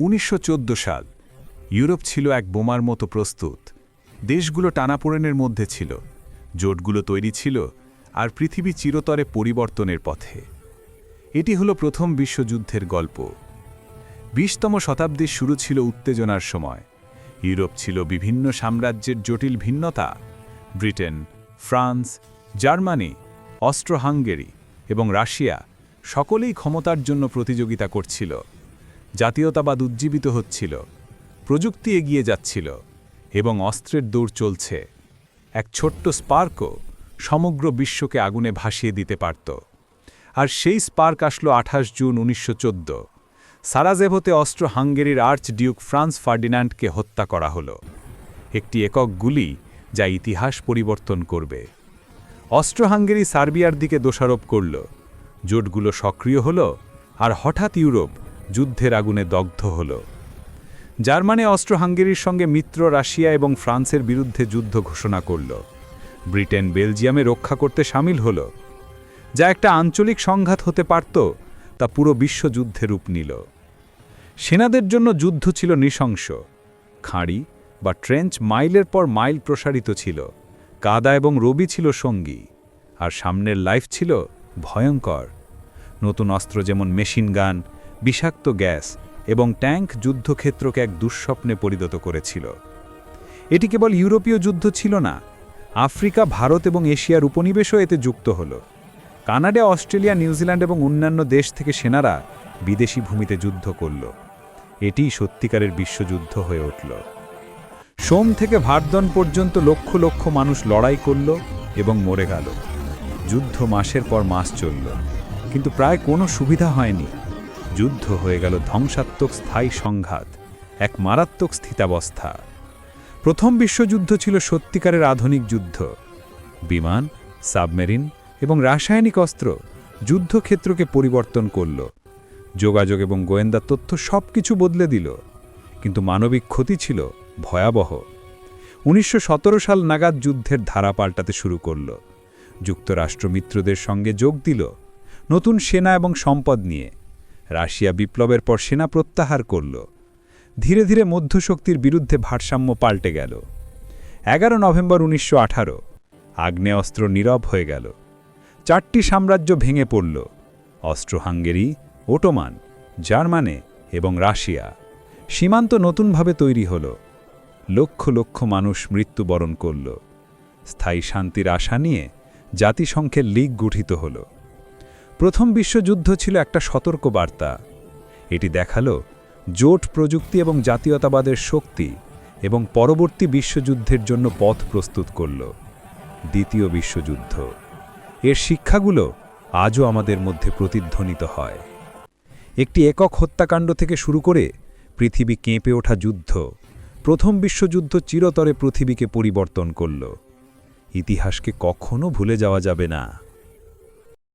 উনিশশো চোদ্দ সাল, ইউরোপ ছিল এক বোমার মতো প্রস্তুত। দেশগুলো টানাপোড়েনের মধ্যে ছিল, জোটগুলো তৈরি ছিল, আর পৃথিবী চিরতরে পরিবর্তনের পথে। এটি হলো প্রথম বিশ্বযুদ্ধের গল্প। বিশতম শতাব্দীর শুরু ছিল উত্তেজনার সময়। ইউরোপ ছিল বিভিন্ন সাম্রাজ্যের জটিল ভিন্নতা, Britain, France, Germany Austro Hungary এবং রাশিয়া সকলেই ক্ষমতার জন্য প্রতিযোগিতা করছিল। জাতীয়তাবাদ উজ্জীবিত হচ্ছিল, প্রযুক্তি এগিয়ে যাচ্ছিল এবং অস্ত্রের দৌড় চলছে। এক ছোট্ট স্পার্কও সমগ্র বিশ্বকে আগুনে ভাসিয়ে দিতে পারত। আর সেই স্পার্ক আসলো আঠাশ জুন উনিশশো সারাজেভোতে অস্ট্রো হাঙ্গেরির আর্চ ডিউক ফ্রান্স ফার্ডিন্যান্ডকে হত্যা করা হলো। একটি একক গুলি যা ইতিহাস পরিবর্তন করবে। অস্ট্রো হাঙ্গেরি সার্বিয়ার দিকে দোষারোপ করল। জোটগুলো সক্রিয় হল আর হঠাৎ ইউরোপ যুদ্ধের আগুনে দগ্ধ হল। জার্মানি অস্ট্রো হাঙ্গেরির সঙ্গে মিত্র রাশিয়া এবং ফ্রান্সের বিরুদ্ধে যুদ্ধ ঘোষণা করল। ব্রিটেন, বেলজিয়ামে রক্ষা করতে সামিল হল। যা একটা আঞ্চলিক সংঘাত হতে পারত, তা পুরো বিশ্বযুদ্ধে রূপ নিল। সেনাদের জন্য যুদ্ধ ছিল নৃশংস। খাঁড়ি বা ট্রেঞ্চ মাইলের পর মাইল প্রসারিত ছিল। কাদা এবং রবি ছিল সঙ্গী। আর সামনের লাইফ ছিল ভয়ঙ্কর। নতুন অস্ত্র যেমন মেশিন গান বিষাক্ত গ্যাস এবং ট্যাঙ্ক যুদ্ধক্ষেত্রকে এক দুঃস্বপ্নে পরিণত করেছিল। এটি কেবল ইউরোপীয় যুদ্ধ ছিল না, আফ্রিকা, ভারত এবং এশিয়ার উপনিবেশও এতে যুক্ত হল। কানাডা, অস্ট্রেলিয়া নিউজিল্যান্ড এবং অন্যান্য দেশ থেকে সেনারা বিদেশি ভূমিতে যুদ্ধ করল। এটিই সত্যিকারের বিশ্বযুদ্ধ হয়ে উঠল। সোম থেকে ভারদন পর্যন্ত লক্ষ লক্ষ মানুষ লড়াই করল এবং মরে গেল। যুদ্ধ মাসের পর মাস চলল, কিন্তু প্রায় কোনো সুবিধা হয়নি। যুদ্ধ হয়ে গেল ধ্বংসাত্মক স্থায়ী সংঘাত, এক মারাত্মক স্থিতাবস্থা। প্রথম বিশ্বযুদ্ধ ছিল সত্যিকারের আধুনিক যুদ্ধ। বিমান, সাবমেরিন এবং রাসায়নিক অস্ত্র যুদ্ধক্ষেত্রকে পরিবর্তন করল। যোগাযোগ এবং গোয়েন্দা তথ্য সব কিছু বদলে দিল, কিন্তু মানবিক ক্ষতি ছিল ভয়াবহ। উনিশশো সতেরো সাল নাগাদ যুদ্ধের ধারা পাল্টাতে শুরু করল। যুক্তরাষ্ট্র মিত্রদের সঙ্গে যোগ দিল নতুন সেনা এবং সম্পদ নিয়ে। রাশিয়া বিপ্লবের পর সেনা প্রত্যাহার করল। ধীরে ধীরে মধ্যশক্তির বিরুদ্ধে ভারসাম্য পাল্টে গেল। এগারো নভেম্বর উনিশশো আঠারো, আগ্নেয়াস্ত্র নীরব হয়ে গেল। চারটি সাম্রাজ্য ভেঙে পড়ল অস্ট্রো হাঙ্গেরি, ওটোমান, জার্মানে এবং রাশিয়া। সীমান্ত নতুনভাবে তৈরি হল। লক্ষ লক্ষ মানুষ মৃত্যুবরণ করল। স্থায়ী শান্তির আশা নিয়ে জাতিসংঘের লীগ গঠিত হল। প্রথম বিশ্বযুদ্ধ ছিল একটা সতর্ক বার্তা এটি দেখাল জোট প্রযুক্তি এবং জাতীয়তাবাদের শক্তি এবং পরবর্তী বিশ্বযুদ্ধের জন্য পথ প্রস্তুত করল। দ্বিতীয় বিশ্বযুদ্ধ। এর শিক্ষাগুলো আজও আমাদের মধ্যে প্রতিধ্বনিত হয়। একটি একক হত্যাকাণ্ড থেকে শুরু করে পৃথিবী কেঁপে ওঠা যুদ্ধ প্রথম বিশ্বযুদ্ধ চিরতরে পৃথিবীকে পরিবর্তন করল। ইতিহাসকে কখনো ভুলে যাওয়া যাবে না।